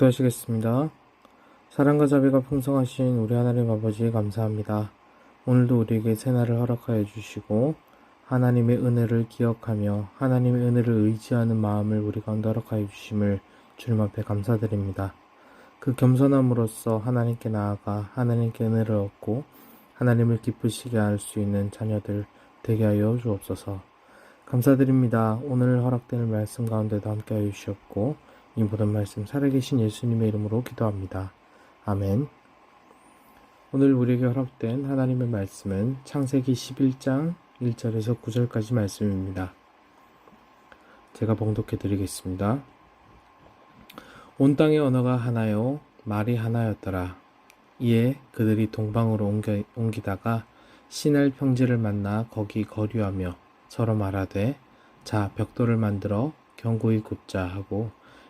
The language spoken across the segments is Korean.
기도하시겠습니다. 사랑과 자비가 풍성하신 우리 하나님 아버지 감사합니다. 오늘도 우리에게 새날을 허락하여 주시고 하나님의 은혜를 기억하며 하나님의 은혜를 의지하는 마음을 우리 가운데 허락하여 주심을 주님 앞에 감사드립니다. 그 겸손함으로써 하나님께 나아가 하나님께 은혜를 얻고 하나님을 기쁘시게 할 수 있는 자녀들 되게 하여 주옵소서. 감사드립니다. 오늘 허락되는 말씀 가운데도 함께 하여 주시옵고 이 모든 말씀 살아계신 예수님의 이름으로 기도합니다. 아멘. 오늘 우리에게 허락된 하나님의 말씀은 창세기 11장 1절에서 9절까지 말씀입니다. 제가 봉독해 드리겠습니다. 온 땅의 언어가 하나요, 말이 하나였더라. 이에 그들이 동방으로 옮겨, 옮기다가 신할 평지를 만나 거기 거류하며 서로 말하되 자 벽돌을 만들어 견고히 굽자 하고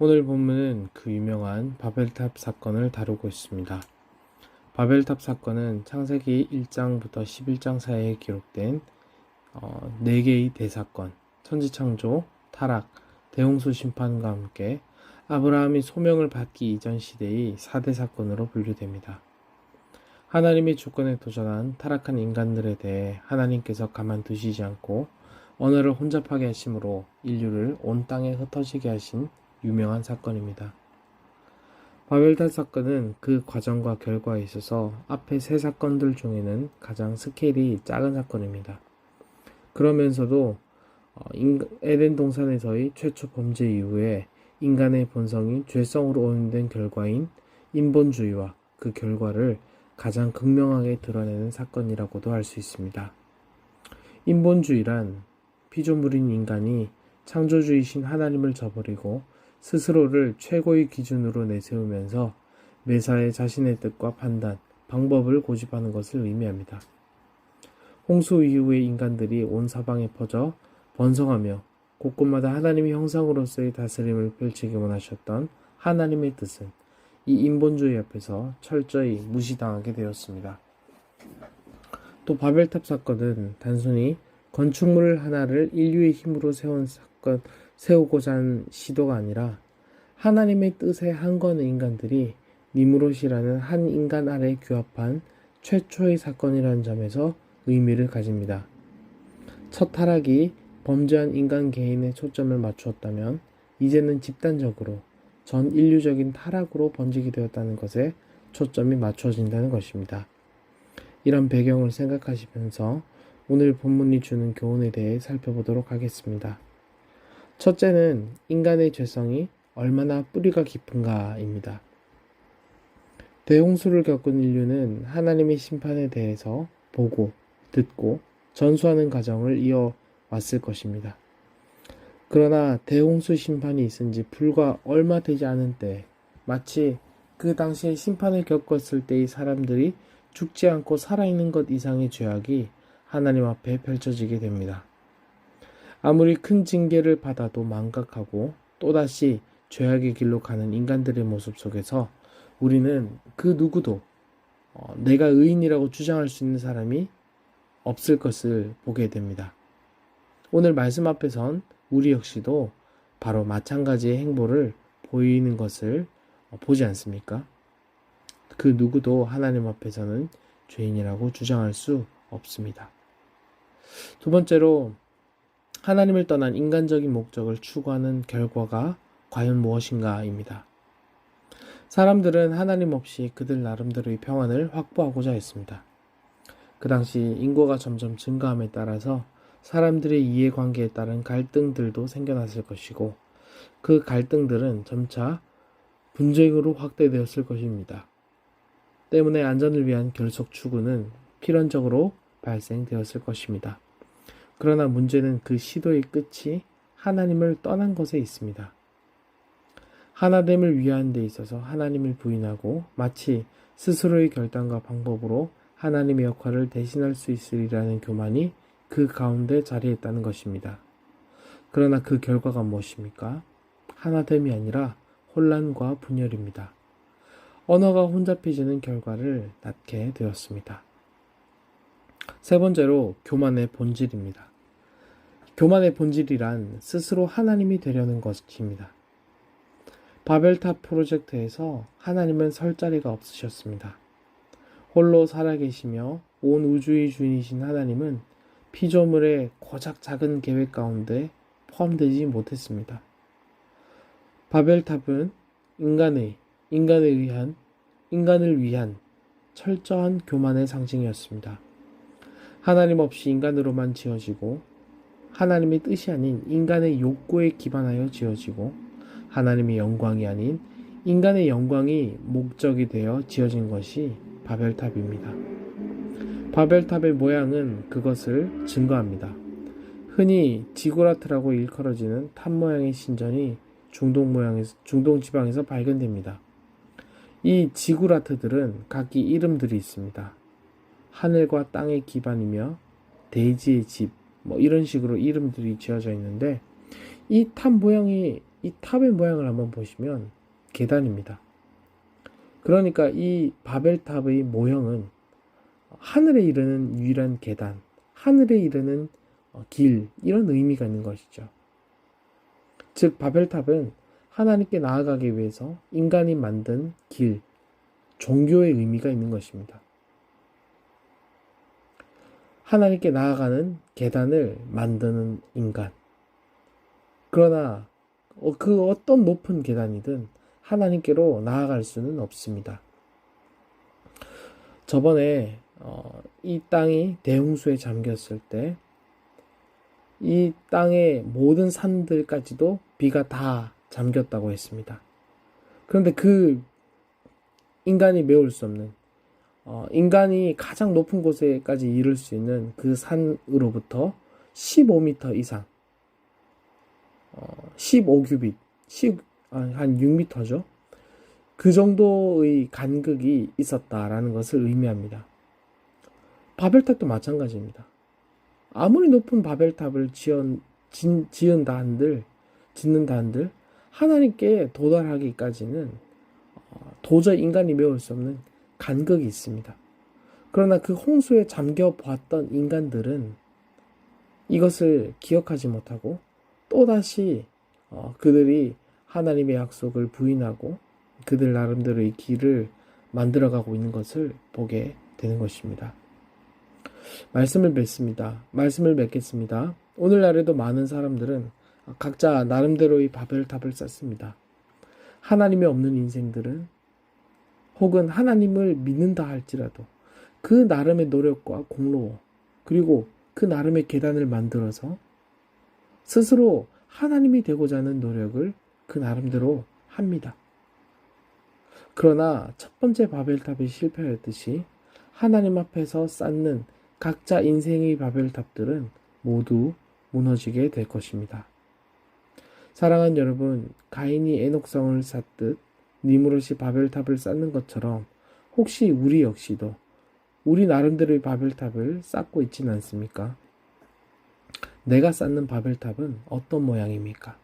오늘 본문은 그 유명한 바벨탑 사건을 다루고 있습니다. 바벨탑 사건은 창세기 1장부터 11장 사이에 기록된 어, 4개의 대사건, 천지창조, 타락, 대홍수 심판과 함께 아브라함이 소명을 받기 이전 시대의 4대 사건으로 분류됩니다. 하나님의 주권에 도전한 타락한 인간들에 대해 하나님께서 가만두시지 않고 언어를 혼잡하게 하심으로 인류를 온 땅에 흩어지게 하신 유명한 사건입니다. 바벨탑 사건은 그 과정과 결과에 있어서 앞에 세 사건들 중에는 가장 스케일이 작은 사건입니다. 그러면서도 어, 에덴 동산에서의 최초 범죄 이후에 인간의 본성이 죄성으로 오염된 결과인 인본주의와 그 결과를 가장 극명하게 드러내는 사건이라고도 할 수 있습니다. 인본주의란 피조물인 인간이 창조주이신 하나님을 저버리고 스스로를 최고의 기준으로 내세우면서 매사에 자신의 뜻과 판단, 방법을 고집하는 것을 의미합니다. 홍수 이후에 인간들이 온 사방에 퍼져 번성하며 곳곳마다 하나님의 형상으로서의 다스림을 펼치기 원하셨던 하나님의 뜻은 이 인본주의 앞에서 철저히 무시당하게 되었습니다. 또 바벨탑 사건은 단순히 건축물 하나를 인류의 힘으로 세운 사건, 세우고자 한 시도가 아니라 하나님의 뜻에 한거는 인간들이 니무롯이라는 한 인간 아래 규합한 최초의 사건이라는 점에서 의미를 가집니다. 첫 타락이 범죄한 인간 개인의 초점을 맞추었다면 이제는 집단적으로 전 인류적인 타락으로 번지게 되었다는 것에 초점이 맞춰진다는 것입니다. 이런 배경을 생각하시면서 오늘 본문이 주는 교훈에 대해 살펴보도록 하겠습니다. 첫째는 인간의 죄성이 얼마나 뿌리가 깊은가입니다. 대홍수를 겪은 인류는 하나님의 심판에 대해서 보고, 듣고, 전수하는 과정을 이어왔을 것입니다. 그러나 대홍수 심판이 있은 지 불과 얼마 되지 않은 때, 마치 그 당시에 심판을 겪었을 때의 사람들이 죽지 않고 살아있는 것 이상의 죄악이 하나님 앞에 펼쳐지게 됩니다. 아무리 큰 징계를 받아도 망각하고 또다시 죄악의 길로 가는 인간들의 모습 속에서 우리는 그 누구도 어, 내가 의인이라고 주장할 수 있는 사람이 없을 것을 보게 됩니다. 오늘 말씀 앞에선 우리 역시도 바로 마찬가지의 행보를 보이는 것을 어, 보지 않습니까? 그 누구도 하나님 앞에서는 죄인이라고 주장할 수 없습니다. 두 번째로 하나님을 떠난 인간적인 목적을 추구하는 결과가 과연 무엇인가입니다. 사람들은 하나님 없이 그들 나름대로의 평안을 확보하고자 했습니다. 그 당시 인구가 점점 증가함에 따라서 사람들의 이해관계에 따른 갈등들도 생겨났을 것이고 그 갈등들은 점차 분쟁으로 확대되었을 것입니다. 때문에 안전을 위한 결속 추구는 필연적으로 발생되었을 것입니다. 그러나 문제는 그 시도의 끝이 하나님을 떠난 것에 있습니다. 하나됨을 위한 데 있어서 하나님을 부인하고 마치 스스로의 결단과 방법으로 하나님의 역할을 대신할 수 있으리라는 교만이 그 가운데 자리했다는 것입니다. 그러나 그 결과가 무엇입니까? 하나됨이 아니라 혼란과 분열입니다. 언어가 혼잡해지는 결과를 낳게 되었습니다. 세 번째로 교만의 본질입니다. 교만의 본질이란 스스로 하나님이 되려는 것입니다. 바벨탑 프로젝트에서 하나님은 설 자리가 없으셨습니다. 홀로 살아계시며 온 우주의 주인이신 하나님은 피조물의 고작 작은 계획 가운데 포함되지 못했습니다. 바벨탑은 인간의, 인간에 의한, 인간을 위한 철저한 교만의 상징이었습니다. 하나님 없이 인간으로만 지어지고 하나님의 뜻이 아닌 인간의 욕구에 기반하여 지어지고 하나님의 영광이 아닌 인간의 영광이 목적이 되어 지어진 것이 바벨탑입니다. 바벨탑의 모양은 그것을 증거합니다. 흔히 지구라트라고 일컬어지는 탑 모양의 신전이 중동 모양에서 중동 지방에서 발견됩니다. 이 지구라트들은 각기 이름들이 있습니다. 하늘과 땅의 기반이며 대지의 집, 뭐 이런 식으로 이름들이 지어져 있는데 이 탑 모양이 이 탑의 모양을 한번 보시면 계단입니다. 그러니까 이 바벨탑의 모형은 하늘에 이르는 유일한 계단, 하늘에 이르는 어, 길 이런 의미가 있는 것이죠. 즉 바벨탑은 하나님께 나아가기 위해서 인간이 만든 길, 종교의 의미가 있는 것입니다. 하나님께 나아가는 계단을 만드는 인간. 그러나 어, 그 어떤 높은 계단이든 하나님께로 나아갈 수는 없습니다. 저번에 어, 이 땅이 대홍수에 잠겼을 때 이 땅의 모든 산들까지도 비가 다 잠겼다고 했습니다. 그런데 그 인간이 메울 수 없는 어, 인간이 가장 높은 곳에까지 이를 수 있는 그 산으로부터 15m 이상, 어, 15규빗, 10, 아, 한 6m죠. 그 정도의 간극이 있었다라는 것을 의미합니다. 바벨탑도 마찬가지입니다. 아무리 높은 바벨탑을 지은, 진, 지은다 한들, 짓는다 한들, 하나님께 도달하기까지는 어, 도저히 인간이 메울 수 없는 간극이 있습니다. 그러나 그 홍수에 잠겨 보았던 인간들은 이것을 기억하지 못하고 또다시 어, 그들이 하나님의 약속을 부인하고 그들 나름대로의 길을 만들어가고 있는 것을 보게 되는 것입니다. 말씀을 맺습니다. 말씀을 맺겠습니다. 오늘날에도 많은 사람들은 각자 나름대로의 바벨탑을 쌓습니다. 하나님이 없는 인생들은 혹은 하나님을 믿는다 할지라도 그 나름의 노력과 공로 그리고 그 나름의 계단을 만들어서 스스로 하나님이 되고자 하는 노력을 그 나름대로 합니다. 그러나 첫 번째 바벨탑이 실패했듯이 하나님 앞에서 쌓는 각자 인생의 바벨탑들은 모두 무너지게 될 것입니다. 사랑하는 여러분, 가인이 에녹성을 쌓듯 니무롯이 바벨탑을 쌓는 것처럼 혹시 우리 역시도 우리 나름대로의 바벨탑을 쌓고 있지는 않습니까? 내가 쌓는 바벨탑은 어떤 모양입니까?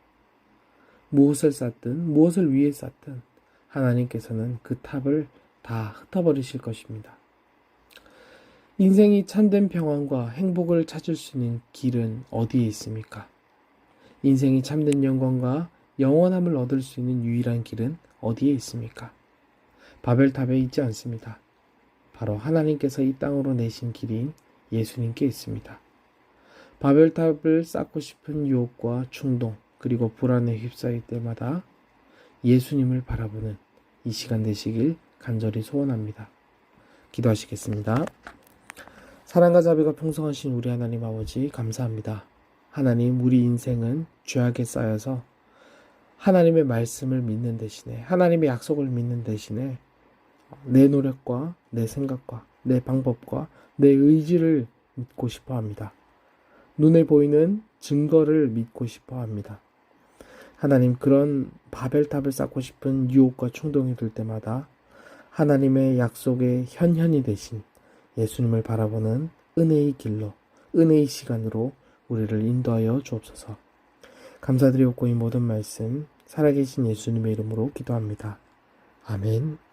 무엇을 쌓든 무엇을 위해 쌓든 하나님께서는 그 탑을 다 흩어버리실 것입니다. 인생이 참된 평안과 행복을 찾을 수 있는 길은 어디에 있습니까? 인생이 참된 영광과 영원함을 얻을 수 있는 유일한 길은 어디에 있습니까? 바벨탑에 있지 않습니다. 바로 하나님께서 이 땅으로 내신 길인 예수님께 있습니다. 바벨탑을 쌓고 싶은 유혹과 충동, 그리고 불안에 휩싸일 때마다 예수님을 바라보는 이 시간 되시길 간절히 소원합니다. 기도하시겠습니다. 사랑과 자비가 풍성하신 우리 하나님 아버지 감사합니다. 하나님 우리 인생은 죄악에 쌓여서 하나님의 말씀을 믿는 대신에 하나님의 약속을 믿는 대신에 내 노력과 내 생각과 내 방법과 내 의지를 믿고 싶어 합니다. 눈에 보이는 증거를 믿고 싶어 합니다. 하나님 그런 바벨탑을 쌓고 싶은 유혹과 충동이 들 때마다 하나님의 약속의 현현이 되신 예수님을 바라보는 은혜의 길로 은혜의 시간으로 우리를 인도하여 주옵소서. 감사드리옵고 이 모든 말씀 살아계신 예수님의 이름으로 기도합니다. 아멘.